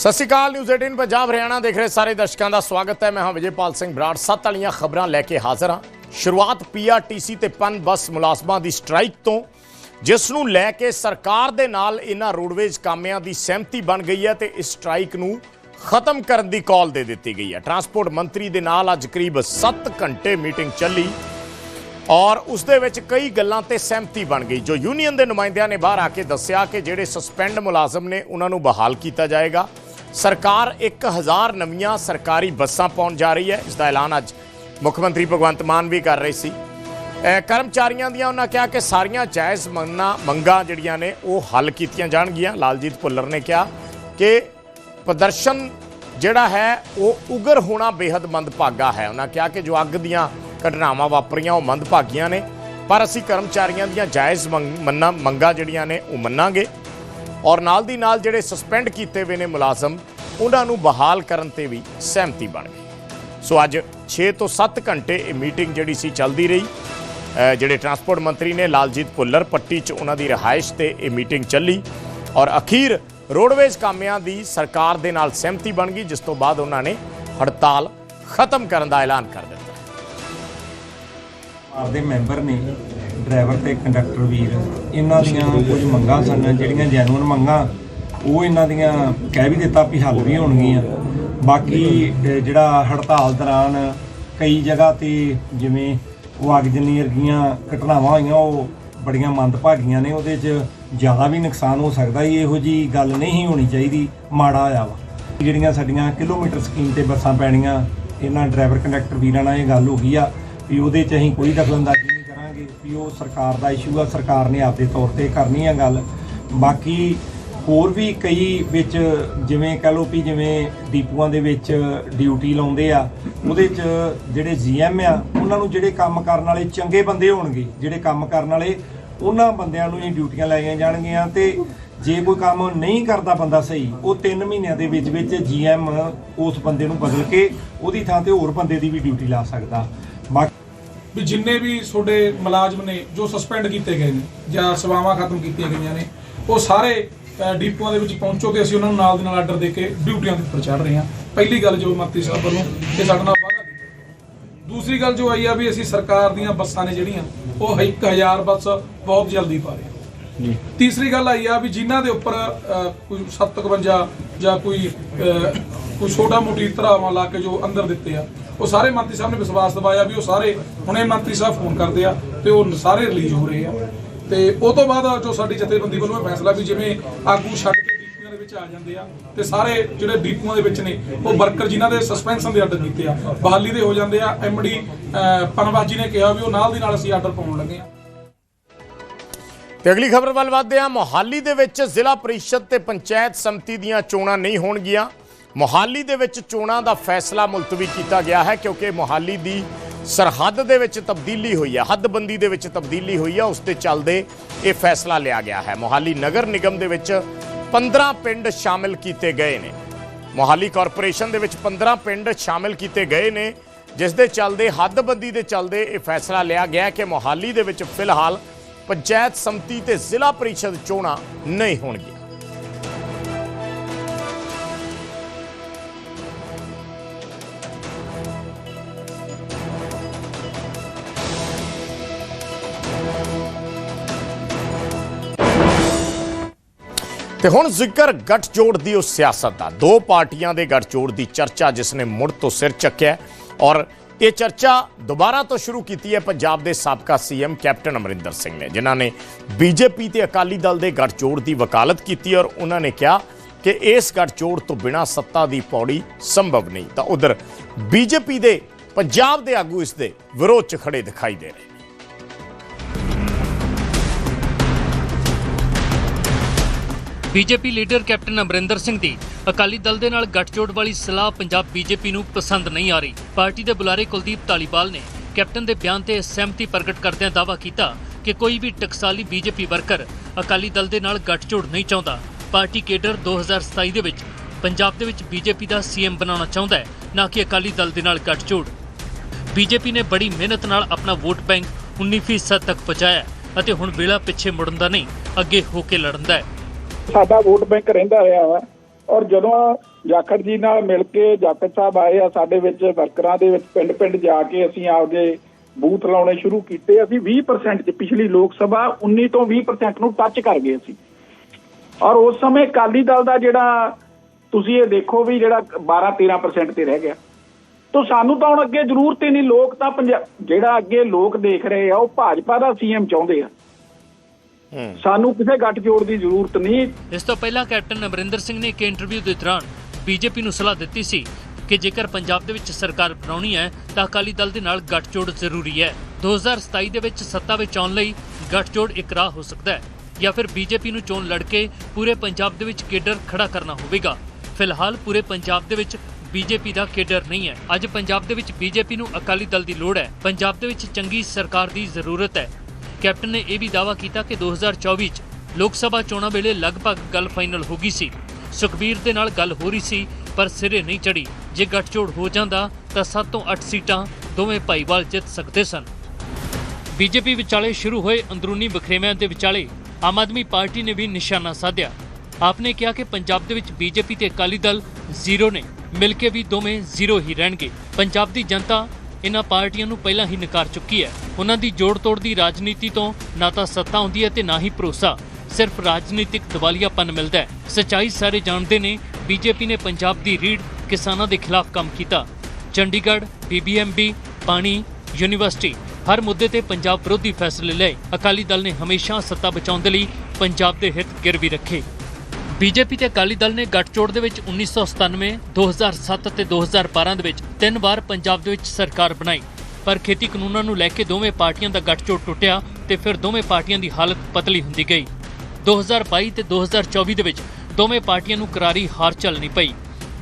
ਸਤਿ ਸ਼੍ਰੀ ਅਕਾਲ ਨਿਊਜ਼ 18 ਪੰਜਾਬ, ਹਰਿਆਣਾ ਦੇਖ ਰਹੇ ਸਾਰੇ ਦਰਸ਼ਕਾਂ ਦਾ ਸਵਾਗਤ ਹੈ। ਮੈਂ ਹਾਂ ਵਿਜੇਪਾਲ ਸਿੰਘ ਬਰਾੜ। ਸੱਤ ਵਾਲੀਆਂ ਖਬਰਾਂ ਲੈ ਕੇ ਹਾਜ਼ਰ ਹਾਂ। ਸ਼ੁਰੂਆਤ ਪੀਆਰਟੀਸੀ ਤੇ ਪਨ ਬੱਸ ਮੁਲਾਜ਼ਮਾਂ ਦੀ ਸਟ੍ਰਾਈਕ ਤੋਂ, ਜਿਸ ਨੂੰ ਲੈ ਕੇ ਸਰਕਾਰ ਦੇ ਨਾਲ ਇਹਨਾਂ ਰੋਡਵੇਜ਼ ਕਾਮਿਆਂ ਦੀ ਸਹਿਮਤੀ ਬਣ ਗਈ ਹੈ ਤੇ ਇਸ ਸਟ੍ਰਾਈਕ ਨੂੰ ਖਤਮ ਕਰਨ ਦੀ ਕਾਲ ਦੇ ਦਿੱਤੀ ਗਈ ਹੈ। ਟਰਾਂਸਪੋਰਟ ਮੰਤਰੀ ਦੇ ਨਾਲ ਅੱਜ ਕਰੀਬ 7 ਘੰਟੇ ਮੀਟਿੰਗ ਚੱਲੀ ਔਰ ਉਸ ਦੇ ਵਿੱਚ ਕਈ ਗੱਲਾਂ ਤੇ ਸਹਿਮਤੀ ਬਣ ਗਈ। ਜੋ ਯੂਨੀਅਨ ਦੇ ਨੁਮਾਇੰਦਿਆਂ ਨੇ ਬਾਹਰ ਆ ਕੇ ਦੱਸਿਆ ਕਿ ਜਿਹੜੇ ਸਸਪੈਂਡ ਮੁਲਾਜ਼ਮ ਨੇ ਉਹਨਾਂ ਨੂੰ ਬਹਾਲ ਕੀਤਾ ਜਾਏਗਾ। ਸਰਕਾਰ 1000 ਨਵੀਆਂ ਸਰਕਾਰੀ ਬੱਸਾਂ ਪਾਉਣ ਜਾ ਰਹੀ ਹੈ। ਇਸ ਦਾ ਐਲਾਨ ਅੱਜ ਮੁੱਖ ਮੰਤਰੀ ਭਗਵੰਤ ਮਾਨ ਵੀ ਕਰ ਰਹੇ ਸੀ। ਕਰਮਚਾਰੀਆਂ ਦੀਆਂ ਉਹਨਾਂ ਕਿਹਾ ਕਿ ਸਾਰੀਆਂ ਜਾਇਜ਼ ਮੰਗਾਂ ਮੰਗਾਂ ਜਿਹੜੀਆਂ ਨੇ ਉਹ ਹੱਲ ਕੀਤੀਆਂ ਜਾਣਗੀਆਂ। ਲਾਲਜੀਤ ਭੁੱਲਰ ਨੇ ਕਿਹਾ ਕਿ ਪ੍ਰਦਰਸ਼ਨ ਜਿਹੜਾ ਹੈ, ਉਹ ਉਗਰ ਹੋਣਾ ਬੇहद ਮੰਦਭਾਗਾ ਹੈ। ਉਹਨਾਂ ਕਿਹਾ ਕਿ ਜੋ ਅੱਗ ਦੀਆਂ ਘਟਨਾਵਾਂ ਵਾਪਰੀਆਂ, ਉਹ ਮੰਦਭਾਗੀਆਂ ਨੇ। ਪਰ ਅਸੀਂ ਕਰਮਚਾਰੀਆਂ ਦੀਆਂ ਜਾਇਜ਼ ਮੰਗ- ਮੰਨਾਂ ਮੰਗਾਂ ਜਿਹੜੀਆਂ ਨੇ, ਉਹ ਮੰਨਾਂਗੇ। ਔਰ ਨਾਲ ਦੀ ਨਾਲ ਜਿਹੜੇ ਸਸਪੈਂਡ ਕੀਤੇ ਹੋਏ ਨੇ ਮੁਲਾਜ਼ਮ, ਉਹਨਾਂ ਨੂੰ ਬਹਾਲ ਕਰਨ ਤੇ ਵੀ ਸਹਿਮਤੀ ਬਣ ਗਈ। ਸੋ ਅੱਜ 6 ਤੋਂ 7 ਘੰਟੇ ਇਹ ਮੀਟਿੰਗ ਜਿਹੜੀ ਸੀ ਚੱਲਦੀ ਰਹੀ। ਜਿਹੜੇ ਟਰਾਂਸਪੋਰਟ ਮੰਤਰੀ ਨੇ ਲਾਲਜੀਤ ਭੁੱਲਰ ਪੱਟੀ 'ਚ ਉਹਨਾਂ ਦੀ ਰਿਹਾਇਸ਼ ਤੇ ਇਹ ਮੀਟਿੰਗ ਚੱਲੀ ਔਰ ਅਖੀਰ ਰੋਡਵੇਜ਼ ਕਾਮਿਆਂ ਦੀ ਸਰਕਾਰ ਦੇ ਨਾਲ ਸਹਿਮਤੀ ਬਣ ਗਈ, ਜਿਸ ਤੋਂ ਬਾਅਦ ਉਹਨਾਂ ਨੇ ਹੜਤਾਲ ਖਤਮ ਕਰਨ ਦਾ ਐਲਾਨ ਕਰ ਦਿੱਤਾ। ਆਪਦੇ ਮੈਂਬਰ ਨੇ ਡਰਾਈਵਰ ਤੇ ਕੰਡਕਟਰ ਵੀਰ, ਇਹਨਾਂ ਦੀਆਂ ਕੁਝ ਮੰਗਾਂ ਸਨ, ਜਿਹੜੀਆਂ ਜੈਨੂਇਨ ਮੰਗਾਂ, ਉਹ ਇਹਨਾਂ ਦੀਆਂ ਕਹਿ ਵੀ ਦਿੱਤਾ ਵੀ ਹੱਲ ਵੀ ਹੋਣਗੀਆਂ। ਬਾਕੀ ਜਿਹੜਾ ਹੜਤਾਲ ਦੌਰਾਨ ਕਈ ਜਗ੍ਹਾ ਤੇ ਜਿਵੇਂ ਉਹ ਅਗਜਨੀ ਵਰਗੀਆਂ ਘਟਨਾਵਾਂ ਹੋਈਆਂ, ਉਹ ਬੜੀਆਂ ਮੰਦਭਾਗੀਆਂ ਨੇ, ਉਹਦੇ 'ਚ ਜ਼ਿਆਦਾ ਵੀ ਨੁਕਸਾਨ ਹੋ ਸਕਦਾ ਸੀ, ਇਹੋ ਜੀ ਗੱਲ ਨਹੀਂ ਹੋਣੀ ਚਾਹੀਦੀ, ਮਾੜਾ ਆਇਆ ਵਾ। ਜਿਹੜੀਆਂ ਸਾਡੀਆਂ ਕਿਲੋਮੀਟਰ ਸਕੀਮ ਤੇ ਬੱਸਾਂ ਪੈਣੀਆਂ, ਇਹਨਾਂ ਡਰਾਈਵਰ ਕੰਡਕਟਰ ਵੀਰਾਂ ਨਾਲ ਇਹ ਗੱਲ ਹੋ ਗਈ ਆ, ਵੀ ਉਹਦੇ 'ਚ ਅਸੀਂ ਕੋਈ ਦਖਲਅੰਦਾਜ਼ੀ ਨਹੀਂ ਵੀ ਉਹ ਸਰਕਾਰ ਦਾ ਇਸ਼ੂ ਆ, ਸਰਕਾਰ ਨੇ ਆਪਦੇ ਤੌਰ ਤੇ ਕਰਨੀ ਆ ਗੱਲ। ਬਾਕੀ ਹੋਰ ਵੀ ਕਈ ਵਿੱਚ ਜਿਵੇਂ ਕਹ ਲਓ ਵੀ ਜਿਵੇਂ ਡੀਪੂਆਂ ਦੇ ਵਿੱਚ ਡਿਊਟੀ ਲਾਉਂਦੇ ਆ, ਉਹਦੇ 'ਚ ਜਿਹੜੇ ਜੀਐਮ ਆ, ਉਹਨਾਂ ਨੂੰ ਜਿਹੜੇ ਕੰਮ ਕਰਨ ਵਾਲੇ ਚੰਗੇ ਬੰਦੇ ਹੋਣਗੇ, ਜਿਹੜੇ ਕੰਮ ਕਰਨ ਵਾਲੇ, ਉਹਨਾਂ ਬੰਦਿਆਂ ਨੂੰ ਹੀ ਡਿਊਟੀਆਂ ਲਾਈਆਂ ਜਾਣਗੀਆਂ ਤੇ ਜੇ ਕੋਈ ਕੰਮ ਨਹੀਂ ਕਰਦਾ ਬੰਦਾ ਸਹੀ, ਉਹ 3 ਮਹੀਨਿਆਂ ਦੇ ਵਿੱਚ ਵਿੱਚ ਜੀਐਮ ਉਸ ਬੰਦੇ ਨੂੰ ਬਦਲ ਕੇ ਉਹਦੀ ਥਾਂ ਤੇ ਹੋਰ ਬੰਦੇ ਦੀ ਵੀ ਡਿਊਟੀ ਲਾ ਸਕਦਾ। ਬਾਕੀ ਵੀ ਜਿੰਨੇ ਵੀ ਤੁਹਾਡੇ ਮੁਲਾਜ਼ਮ ਨੇ ਜੋ ਸਸਪੈਂਡ ਕੀਤੇ ਗਏ ਨੇ ਜਾਂ ਸੇਵਾਵਾਂ ਖਤਮ ਕੀਤੀਆਂ ਗਈਆਂ ਨੇ ਉਹ ਸਾਰੇ ਅ, ਡੀਪੂਆਂ ਦੇ ਵਿੱਚ ਪਹੁੰਚੋ ਤੇ ਅਸੀਂ ਉਹਨਾਂ ਨੂੰ ਨਾਲ ਦੀ ਨਾਲ ਆਰਡਰ ਦੇ ਕੇ ਡਿਊਟੀਆਂ ਦੇ ਉੱਪਰ ਚੜ ਰਹੇ ਹਾਂ। ਪਹਿਲੀ ਗੱਲ ਜੋ ਮੰਤਰੀ ਸਾਹਿਬ ਵੱਲੋਂ ਇਹ ਸਾਡੇ ਨਾਲ ਵਾਅਦਾ ਕੀਤਾ ਦੂਸਰੀ ਗੱਲ ਜੋ ਆਈ ਆ ਵੀ ਅਸੀਂ ਸਰਕਾਰ ਦੀਆਂ ਬੱਸਾਂ ਨੇ ਜਿਹੜੀਆਂ ਉਹ 1000 ਬੱਸ ਬਹੁਤ ਜਲਦੀ ਪਾ ਰਹੇ ਹਾਂ ਤੀਸਰੀ ਗੱਲ ਆਈ ਆ ਵੀ ਜਿਨ੍ਹਾਂ ਦੇ ਉੱਪਰ ਅ, ਕੋਈ 751 ਜਾਂ ਕੋਈ ਅ, ਕੋਈ ਛੋਟਾ ਮੋਟੀ ਧਰਾਵਾਂ ਲਾ ਕੇ ਜੋ ਅੰਦਰ ਦਿੱਤੇ ਆ ਉਹ ਸਾਰੇ ਮੰਤਰੀ ਸਾਹਿਬ ਨੇ ਵਿਸ਼ਵਾਸ ਦਿਵਾਇਆ ਵੀ ਉਹ ਸਾਰੇ ਹੁਣੇ ਮੰਤਰੀ ਸਾਹਿਬ ਫੋਨ ਕਰਦੇ ਆ ਤੇ ਉਹ ਸਾਰੇ ਰਿਲੀਜ਼ ਹੋ ਰਹੇ ਆ। ਤੇ ਉਹ ਤੋਂ ਬਾਅਦ ਜੋ ਸਾਡੀ ਜਥੇਬੰਦੀ ਵੱਲੋਂ ਇਹ ਫੈਸਲਾ ਵੀ ਜਿਵੇਂ ਆਗੂ ਛੱਡ ਕੇ ਡੀਪੂਆਂ ਦੇ ਵਿੱਚ ਆ ਜਾਂਦੇ ਆ ਤੇ ਸਾਰੇ ਜਿਹੜੇ ਡੀਪੂਆਂ ਦੇ ਵਿੱਚ ਨੇ ਉਹ ਵਰਕਰ ਜਿਨ੍ਹਾਂ ਦੇ ਸਸਪੈਂਸ਼ਨ ਦੇ ਆਰਡਰ ਕੀਤੇ ਆ ਬਹਾਲੀ ਦੇ ਹੋ ਜਾਂਦੇ ਆ ਐਮਡੀ ਪਨਵਾਜੀ ਨੇ ਕਿਹਾ ਵੀ ਉਹ ਨਾਲ ਦੀ ਨਾਲ ਅਸੀਂ ਆਰਡਰ ਪਾਉਣ ਲੱਗੇ ਆ। ਤੇ ਅਗਲੀ ਖਬਰ ਵੱਲ ਵਧਦੇ ਹਾਂ। ਮੋਹਾਲੀ ਦੇ ਵਿੱਚ ਜ਼ਿਲ੍ਹਾ ਪਰਿਸ਼ਦ ਤੇ ਪੰਚਾਇਤ ਸਮਿਤੀ ਦੀਆਂ ਚੋਣਾਂ ਨਹੀਂ ਹੋਣਗੀਆਂ। ਮੋਹਾਲੀ ਦੇ ਵਿੱਚ ਚੋਣਾਂ ਦਾ ਫੈਸਲਾ ਮੁਲਤਵੀ ਕੀਤਾ ਗਿਆ ਹੈ ਕਿਉਂਕਿ ਮੋਹਾਲੀ ਦੀ ਸਰਹੱਦ ਦੇ ਵਿੱਚ ਤਬਦੀਲੀ ਹੋਈ ਹੈ। ਹੱਦਬੰਦੀ ਦੇ ਵਿੱਚ ਤਬਦੀਲੀ ਹੋਈ ਹੈ। ਉਸ ਤੇ ਚੱਲਦੇ ਇਹ ਫੈਸਲਾ ਲਿਆ ਗਿਆ ਹੈ। ਮੋਹਾਲੀ ਨਗਰ ਨਿਗਮ ਦੇ ਵਿੱਚ 15 ਪਿੰਡ ਸ਼ਾਮਿਲ ਕੀਤੇ ਗਏ ਨੇ। ਮੋਹਾਲੀ ਕਾਰਪੋਰੇਸ਼ਨ ਦੇ ਵਿੱਚ 15 ਪਿੰਡ ਸ਼ਾਮਿਲ ਕੀਤੇ ਗਏ ਨੇ। ਜਿਸ ਦੇ ਚੱਲਦੇ ਹੱਦਬੰਦੀ ਦੇ ਚੱਲਦੇ ਇਹ ਫੈਸਲਾ ਲਿਆ ਗਿਆ ਕਿ ਮੋਹਾਲੀ ਦੇ ਵਿੱਚ ਫਿਲਹਾਲ ਪੰਚਾਇਤ ਸਮਿਤੀ ਤੇ ਜ਼ਿਲ੍ਹਾ ਪਰਿਸ਼ਦ ਚੋਣਾਂ ਨਹੀਂ ਹੋਣਗੀਆਂ। ਤੇ ਹੁਣ ਜ਼ਿਕਰ ਗੱਠਜੋੜ ਦੀ ਉਸ ਸਿਆਸਤ ਦਾ। ਦੋ ਪਾਰਟੀਆਂ ਦੇ ਗੱਠਜੋੜ ਦੀ ਚਰਚਾ ਜਿਸ ਨੇ ਮੁੜ ਤੋਂ ਸਿਰ ਚੱਕਿਆ ਔਰ ਇਹ ਚਰਚਾ ਦੁਬਾਰਾ ਤੋਂ ਸ਼ੁਰੂ ਕੀਤੀ ਹੈ ਪੰਜਾਬ ਦੇ ਸਾਬਕਾ ਸੀਐਮ ਕੈਪਟਨ ਅਮਰਿੰਦਰ ਸਿੰਘ ਨੇ, ਜਿਨ੍ਹਾਂ ਨੇ ਬੀਜੇਪੀ ਤੇ ਅਕਾਲੀ ਦਲ ਦੇ ਗੱਠਜੋੜ ਦੀ ਵਕਾਲਤ ਕੀਤੀ ਔਰ ਉਹਨਾਂ ਨੇ ਕਿਹਾ ਕਿ ਇਸ ਗੱਠਜੋੜ ਤੋਂ ਬਿਨਾਂ ਸੱਤਾ ਦੀ ਪੌੜੀ ਸੰਭਵ ਨਹੀਂ। ਤਾਂ ਉਧਰ ਬੀਜੇਪੀ ਦੇ, ਪੰਜਾਬ ਦੇ ਆਗੂ ਇਸ ਦੇ ਵਿਰੋਧ 'ਚ ਖੜੇ ਦਿਖਾਈ ਦੇ ਰਹੇ। BJP leader captain Amarinder Singh ਦੀ ਅਕਾਲੀ ਦਲ ਦੇ ਨਾਲ ਗੱਠਜੋੜ ਵਾਲੀ ਸਲਾਹ ਪੰਜਾਬ ਬੀਜੇਪੀ ਨੂੰ ਪਸੰਦ ਨਹੀਂ ਆ ਰਹੀ। ਪਾਰਟੀ ਦੇ ਬੁਲਾਰੇ ਕੁਲਦੀਪ ਧਾਲੀਵਾਲ ਨੇ ਕੈਪਟਨ ਦੇ ਬਿਆਨ ਤੇ ਸਹਿਮਤੀ ਪ੍ਰਗਟ ਕਰਦਿਆਂ ਦਾਅਵਾ ਕੀਤਾ ਕਿ ਕੋਈ ਵੀ ਟਕਸਾਲੀ ਬੀਜੇਪੀ ਵਰਕਰ ਅਕਾਲੀ ਦਲ ਦੇ ਨਾਲ ਗੱਠਜੋੜ ਨਹੀਂ ਚਾਹੁੰਦਾ। ਪਾਰਟੀ ਕੇਡਰ 2027 ਦੇ ਵਿੱਚ ਪੰਜਾਬ ਦੇ ਵਿੱਚ ਬੀਜੇਪੀ ਦਾ ਸੀਐਮ ਬਣਾਉਣਾ ਚਾਹੁੰਦਾ ਹੈ, ਨਾ ਕਿ ਅਕਾਲੀ ਦਲ ਦੇ ਨਾਲ ਗੱਠਜੋੜ। ਬੀਜੇਪੀ ਨੇ ਬੜੀ ਮਿਹਨਤ ਨਾਲ ਆਪਣਾ ਵੋਟ ਬੈਂਕ 19% ਤੱਕ ਪਹੁੰਚਾਇਆ ਅਤੇ ਹੁਣ ਵੇਲਾ ਪਿੱਛੇ ਮੁੜਨ ਦਾ ਨਹੀਂ, ਅੱਗੇ ਹੋ ਕੇ ਲੜਨ ਦਾ ਹੈ। ਸਾਡਾ ਵੋਟ ਬੈਂਕ ਰਹਿੰਦਾ ਰਿਹਾ ਵਾ। ਔਰ ਜਦੋਂ ਜਾਖੜ ਜੀ ਨਾਲ ਮਿਲ ਕੇ ਜਾਖੜ ਸਾਹਿਬ ਆਏ ਆ ਸਾਡੇ ਵਿੱਚ ਵਰਕਰਾਂ ਦੇ ਵਿੱਚ ਪਿੰਡ-ਪਿੰਡ ਜਾ ਕੇ ਅਸੀਂ ਆਪਦੇ ਬੂਥ ਲਾਉਣੇ ਸ਼ੁਰੂ ਕੀਤੇ, ਅਸੀਂ 20% ਚ ਪਿਛਲੀ ਲੋਕ ਸਭਾ 19 ਤੋਂ 20% ਨੂੰ ਟੱਚ ਕਰ ਗਏ ਸੀ। ਔਰ ਉਸ ਸਮੇਂ ਅਕਾਲੀ ਦਲ ਦਾ ਜਿਹੜਾ, ਤੁਸੀਂ ਇਹ ਦੇਖੋ ਵੀ ਜਿਹੜਾ 12-13% ਤੇ ਰਹਿ ਗਿਆ। ਤੋ ਸਾਨੂੰ ਤਾਂ ਹੁਣ ਅੱਗੇ ਜ਼ਰੂਰਤ ਹੀ ਨਹੀਂ, ਲੋਕ ਤਾਂ ਪੰਜਾ- ਜਿਹੜਾ ਅੱਗੇ ਲੋਕ ਦੇਖ ਰਹੇ ਆ, ਉਹ ਭਾਜਪਾ ਦਾ ਸੀਐਮ ਚਾਹੁੰਦੇ ਆ। ਸਾਨੂੰ ਕਿਸੇ ਗੱਠਜੋੜ ਦੀ ਜ਼ਰੂਰਤ ਨਹੀਂ। ਇਸ ਤੋਂ ਪਹਿਲਾਂ ਕੈਪਟਨ ਅਮਰਿੰਦਰ ਸਿੰਘ ਨੇ ਇੱਕ ਇੰਟਰਵਿਊ ਦੇ ਦੌਰਾਨ ਬੀਜੇਪੀ ਨੂੰ ਸਲਾਹ ਦਿੱਤੀ ਸੀ ਕਿ ਜੇਕਰ ਪੰਜਾਬ ਦੇ ਵਿੱਚ ਸਰਕਾਰ ਬਣਾਉਣੀ ਹੈ ਤਾਂ ਅਕਾਲੀ ਦਲ ਦੇ ਨਾਲ ਗੱਠਜੋੜ ਜ਼ਰੂਰੀ ਹੈ। 2027 ਦੇ ਵਿੱਚ ਸੱਤਾ ਵਿੱਚ ਆਉਣ ਲਈ ਗੱਠਜੋੜ ਇੱਕ ਰਾਹ ਹੋ ਸਕਦਾ ਹੈ ਜਾਂ ਫਿਰ ਬੀਜੇਪੀ ਨੂੰ ਚੋਣ ਲੜ ਕੇ ਪੂਰੇ ਪੰਜਾਬ ਦੇ ਵਿੱਚ ਕੇਡਰ ਖੜਾ ਕਰਨਾ ਹੋਵੇਗਾ। ਫਿਲਹਾਲ ਪੂਰੇ ਪੰਜਾਬ ਦੇ ਵਿੱਚ ਬੀਜੇਪੀ ਦਾ ਕੇਡਰ ਨਹੀਂ ਹੈ। ਅੱਜ ਪੰਜਾਬ ਦੇ ਵਿੱਚ ਬੀਜੇਪੀ ਨੂੰ ਅਕਾਲੀ ਦਲ ਦੀ ਲੋੜ ਹੈ। ਪੰਜਾਬ ਦੇ ਵਿੱਚ ਚੰਗੀ ਸਰਕਾਰ ਦੀ ਜ਼ਰੂਰਤ ਹੈ। ਕੈਪਟਨ ਨੇ ਇਹ ਵੀ ਦਾਅਵਾ ਕੀਤਾ ਕਿ 2024 ਚ ਲੋਕ ਸਭਾ ਚੋਣਾਂ ਵੇਲੇ ਲਗਭਗ ਗੱਲ ਫਾਈਨਲ ਹੋ ਗਈ ਸੀ। ਸੁਖਬੀਰ ਦੇ ਨਾਲ ਗੱਲ ਹੋ ਰਹੀ ਸੀ, ਪਰ ਸਿਰੇ ਨਹੀਂ ਚੜੀ ਜੇ ਗੱਠਜੋੜ ਹੋ ਜਾਂਦਾ, ਤਾਂ 7 ਤੋਂ 8 ਸੀਟਾਂ ਦੋਵੇਂ ਭਾਈਵਾਲ ਜਿੱਤ ਸਕਦੇ ਸਨ। ਬੀਜੇਪੀ ਵਿਚਾਲੇ ਸ਼ੁਰੂ ਹੋਏ ਅੰਦਰੂਨੀ ਵਖਰੇਵਿਆਂ ਦੇ ਵਿਚਾਲੇ ਆਮ ਆਦਮੀ ਪਾਰਟੀ ਨੇ ਵੀ ਨਿਸ਼ਾਨਾ ਸਾਧਿਆ। ਆਪਨੇ ਕਿਹਾ ਕਿ ਪੰਜਾਬ ਦੇ ਵਿੱਚ ਬੀਜੇਪੀ ਤੇ ਅਕਾਲੀ ਦਲ ਜ਼ੀਰੋ ਨੇ, ਮਿਲ ਕੇ ਵੀ ਦੋਵੇਂ ਜ਼ੀਰੋ ਹੀ ਰਹਿਣਗੇ। ਪੰਜਾਬ ਦੀ ਜਨਤਾ ਇਹਨਾਂ ਪਾਰਟੀਆਂ ਨੂੰ ਪਹਿਲਾਂ ਹੀ ਨਕਾਰ ਚੁੱਕੀ ਹੈ। ਉਹਨਾਂ ਦੀ ਜੋੜ ਤੋੜ ਦੀ ਰਾਜਨੀਤੀ ਤੋਂ ਨਾ ਤਾਂ ਸੱਤਾ ਹੁੰਦੀ ਹੈ ਤੇ ਨਾ ਹੀ ਭਰੋਸਾ। ਸਿਰਫ ਰਾਜਨੀਤਿਕ ਦਿਵਾਲੀਆਪਨ ਮਿਲਦਾ ਹੈ। ਸੱਚਾਈ ਸਾਰੇ ਜਾਣਦੇ ਨੇ, ਬੀਜੇਪੀ ਨੇ ਪੰਜਾਬ ਦੀ ਰੀੜ ਕਿਸਾਨਾਂ ਦੇ ਖਿਲਾਫ ਕੰਮ ਕੀਤਾ। ਚੰਡੀਗੜ੍ਹ ਬੀਬੀਐਮਬੀ ਪਾਣੀ, ਯੂਨੀਵਰਸਿਟੀ, ਹਰ ਮੁੱਦੇ ਤੇ ਪੰਜਾਬ ਵਿਰੋਧੀ ਫੈਸਲੇ ਲਏ। ਅਕਾਲੀ ਦਲ ਨੇ ਹਮੇਸ਼ਾ ਸੱਤਾ ਬਚਾਉਣ ਦੇ ਲਈ ਪੰਜਾਬ ਦੇ ਹਿੱਤ ਗਿਰਵੀ ਰੱਖੇ। ਬੀਜੇਪੀ ਤੇ ਅਕਾਲੀ ਦਲ ਨੇ ਗੱਠਜੋੜ ਦੇ ਵਿੱਚ 1997 2007 ਤੇ 2012 ਦੇ ਵਿੱਚ ਤਿੰਨ ਵਾਰ ਪੰਜਾਬ ਦੇ ਵਿੱਚ ਸਰਕਾਰ ਬਣਾਈ। ਪਰ ਖੇਤੀ ਕਾਨੂੰਨਾਂ ਨੂੰ ਲੈ ਕੇ ਦੋਵੇਂ ਪਾਰਟੀਆਂ ਦਾ ਗੱਠਜੋੜ ਟੁੱਟਿਆ ਤੇ ਫਿਰ ਦੋਵੇਂ ਪਾਰਟੀਆਂ ਦੀ ਹਾਲਤ ਪਤਲੀ ਹੁੰਦੀ ਗਈ। 2022 ਤੇ 2024 ਦੇ ਵਿੱਚ ਦੋਵੇਂ ਪਾਰਟੀਆਂ ਨੂੰ ਕਰਾਰੀ ਹਾਰ ਝੱਲਣੀ ਪਈ।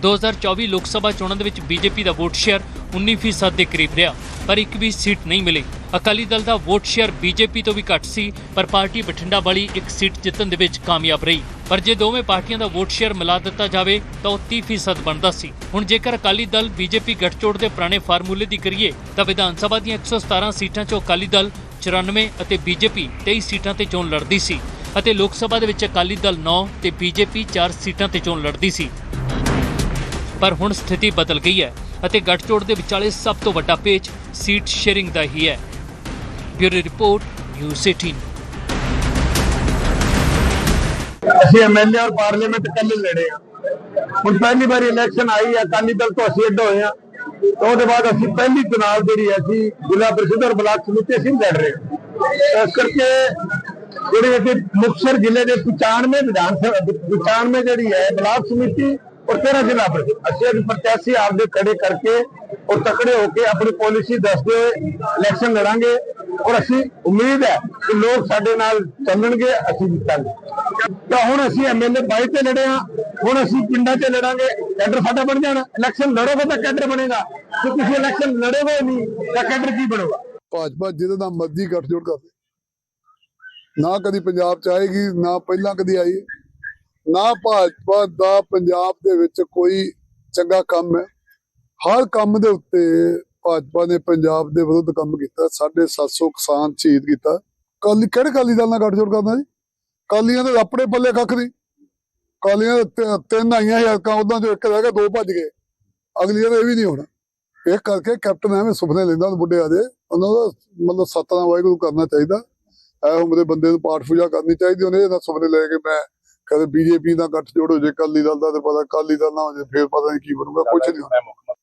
2024 ਲੋਕ ਸਭਾ ਚੋਣਾਂ ਦੇ ਵਿੱਚ ਬੀਜੇਪੀ ਦਾ ਵੋਟ ਸ਼ੇਅਰ 19% ਦੇ ਕਰੀਬ ਰਿਹਾ, ਪਰ ਇੱਕ ਵੀ ਸੀਟ ਨਹੀਂ ਮਿਲੀ। ਅਕਾਲੀ ਦਲ ਦਾ ਵੋਟ ਸ਼ੇਅਰ ਬੀਜੇਪੀ ਤੋਂ ਵੀ ਘੱਟ ਸੀ, ਪਰ ਪਾਰਟੀ ਬਠਿੰਡਾ ਵਾਲੀ ਇੱਕ ਸੀਟ ਜਿੱਤਣ ਦੇ ਵਿੱਚ ਕਾਮਯਾਬ ਰਹੀ। ਪਰ ਜੇ ਦੋਵੇਂ ਪਾਰਟੀਆਂ ਦਾ ਵੋਟ ਸ਼ੇਅਰ ਮਿਲਾ ਦਿੱਤਾ ਜਾਵੇ, ਤਾਂ ਉਹ 30% ਬਣਦਾ ਸੀ। ਹੁਣ ਜੇਕਰ ਅਕਾਲੀ ਦਲ ਬੀਜੇਪੀ ਗੱਠਜੋੜ ਦੇ ਪੁਰਾਣੇ ਫਾਰਮੂਲੇ ਦੀ ਕਰੀਏ, ਤਾਂ ਵਿਧਾਨ ਸਭਾ ਦੀਆਂ 117 ਸੀਟਾਂ 'ਚੋਂ ਅਕਾਲੀ ਦਲ 94 ਅਤੇ ਬੀਜੇਪੀ 23 ਸੀਟਾਂ ਤੇ ਚੋਣ ਲੜਦੀ ਸੀ ਅਤੇ ਲੋਕ ਸਭਾ ਦੇ ਵਿੱਚ ਅਕਾਲੀ ਦਲ 9 ਤੇ ਬੀਜੇਪੀ 4 ਸੀਟਾਂ ਤੇ ਚੋਣ ਲੜਦੀ ਸੀ। ਪਰ ਹੁਣ ਸਥਿਤੀ ਬਦਲ ਗਈ ਹੈ। ਅਤੇ ਗੱਠਜੋੜ ਦੇ ਵਿਚਾਲੇ ਸਭ ਤੋਂ ਵੱਡਾ ਪੇਚ ਸੀਟ ਸ਼ੇਅਰਿੰਗ ਦਾ ਹੀ ਹੈ। ਬਿਊਰੋ ਰਿਪੋਰਟ, ਨਿਊਜ਼ 18 ਅਸੀਂ ਐਮਐਲਏ ਔਰ ਪਾਰਲੀਮੈਂਟ ਇਕੱਲੇ ਲੜੇ ਆ ਹੁਣ ਪਹਿਲੀ ਵਾਰੀ ਇਲੈਕਸ਼ਨ ਆਈ ਆ ਅਕਾਲੀ ਦਲ ਤੋਂ ਅਸੀਂ ਅੱਡ ਹੋਏ ਆ ਉਹਦੇ ਬਾਅਦ ਅਸੀਂ ਪਹਿਲੀ ਚੁਣਾਵ ਜਿਹੜੀ ਹੈ, ਅਸੀਂ ਜ਼ਿਲ੍ਹਾ ਪ੍ਰੀਸ਼ਦ ਔਰ ਬਲਾਕ ਸਮਿਤੀ ਅਸੀਂ ਲੜ ਰਹੇ ਹਾਂ। ਇਸ ਕਰਕੇ ਜਿਹੜੇ ਅਸੀਂ ਮੁਕਤਸਰ ਜ਼ਿਲ੍ਹੇ ਦੇ 95 ਵਿਧਾਨ ਸਭਾ 95 ਜਿਹੜੀ ਹੈ, ਬਲਾਕ ਸਮਿਤੀ ਔਰ 13 ਜ਼ਿਲ੍ਹਾ ਪ੍ਰੀਸ਼ਦ ਅਸੀਂ ਅੱਜ ਪ੍ਰਤਿਆਸ਼ੀ ਆਪਦੇ ਖੜੇ ਕਰਕੇ ਔਰ ਤਕੜੇ ਹੋ ਕੇ ਆਪਣੀ ਪਾਲਿਸੀ ਦੱਸਦੇ ਹੋਏ ਔਰ ਅਸੀਂ ਉਮੀਦ ਹੈ ਕਿ ਲੋਕ ਸਾਡੇ ਨਾਲ ਚੱਲਣਗੇ, ਅਸੀਂ ਜਿੱਤਾਂਗੇ। ਤਾਂ ਹੁਣ ਅਸੀਂ ਐਮਐਲਏ 22 ਤੇ ਲੜੇ ਆ ਹੁਣ ਅਸੀਂ ਪਿੰਡਾਂ 'ਚ ਲੜਾਂਗੇ। ਕੈਡਰ ਸਾਡਾ ਬਣ ਜਾਣਾ। ਇਲੈਕਸ਼ਨ ਲੜੋਗੇ ਤਾਂ ਕੈਡਰ ਬਣੇਗਾ। ਜੇ ਤੁਸੀਂ ਇਲੈਕਸ਼ਨ ਲੜੋਗੇ ਨਹੀਂ, ਤਾਂ ਕੈਡਰ ਕੀ ਬਣੇਗਾ? ਭਾਜਪਾ ਜਿਹਦੇ ਨਾਲ ਮਰਜ਼ੀ ਗੱਠਜੋੜ ਕਰਦੇ ਨਾ ਕਦੀ ਪੰਜਾਬ ਚ ਆਏਗੀ, ਨਾ ਪਹਿਲਾਂ ਕਦੀ ਆਈ। ਨਾ ਭਾਜਪਾ ਦਾ ਪੰਜਾਬ ਦੇ ਵਿੱਚ ਕੋਈ ਚੰਗਾ ਕੰਮ ਹੈ। ਹਰ ਕੰਮ ਦੇ ਉੱਤੇ ਭਾਜਪਾ ਨੇ ਪੰਜਾਬ ਦੇ ਵਿਰੁੱਧ ਕੰਮ ਕੀਤਾ। 750 ਕਿਸਾਨ ਸ਼ਹੀਦ ਕੀਤਾ। ਕਾਲੀ, ਕਿਹੜੇ ਕਾਲੀ ਦਲ ਨਾਲ ਗੱਠਜੋੜ ਕਰਨਾ ਜੀ? ਕਾਲੀਆਂ ਦੇ ਆਪਣੇ ਪੱਲੇ ਕੱਖ ਨਹੀਂ। ਕਾਲੀਆਂ ਤਿੰਨ ਆਈਆਂ ਹਲਕਾਂ ਉਦਾਂ ਚੋਂ ਇੱਕ ਰਹਿ ਗਿਆ, ਦੋ ਭੱਜ ਗਏ। ਅਗਲੀਆਂ ਦਾ ਇਹ ਵੀ ਨਹੀਂ ਹੋਣਾ। ਇਹ ਕਰਕੇ ਕੈਪਟਨ ਐਵੇਂ ਸੁਪਨੇ ਲੈਂਦਾ ਬੁੱਢੇ ਆਦੇ। ਉਹਨਾਂ ਦਾ ਮਤਲਬ ਸਤਨਾਮ ਵਾਹਿਗੁਰੂ ਕਰਨਾ ਚਾਹੀਦਾ। ਐ ਉਮਰੇ ਬੰਦੇ ਨੂੰ ਪਾਠ ਪੂਜਾ ਕਰਨੀ ਚਾਹੀਦੀ। ਉਹਨੇ ਇਹਦਾ ਸੁਪਨੇ ਲੈ ਕੇ ਮੈਂ ਕਦੇ ਬੀਜੇਪੀ ਦਾ ਗੱਠ ਜੋੜ ਹੋ ਜੇ ਕਾਲੀ ਦਲ ਦਾ ਤੇ ਪਤਾ ਕਾਲੀ ਦਲ ਨਾ ਹੋ ਜੇ ਫੇਰ ਪਤਾ ਨਹੀਂ ਕੀ ਬਣੂਗਾ ਕੁਝ ਨਹੀਂ ਹੋਣਾ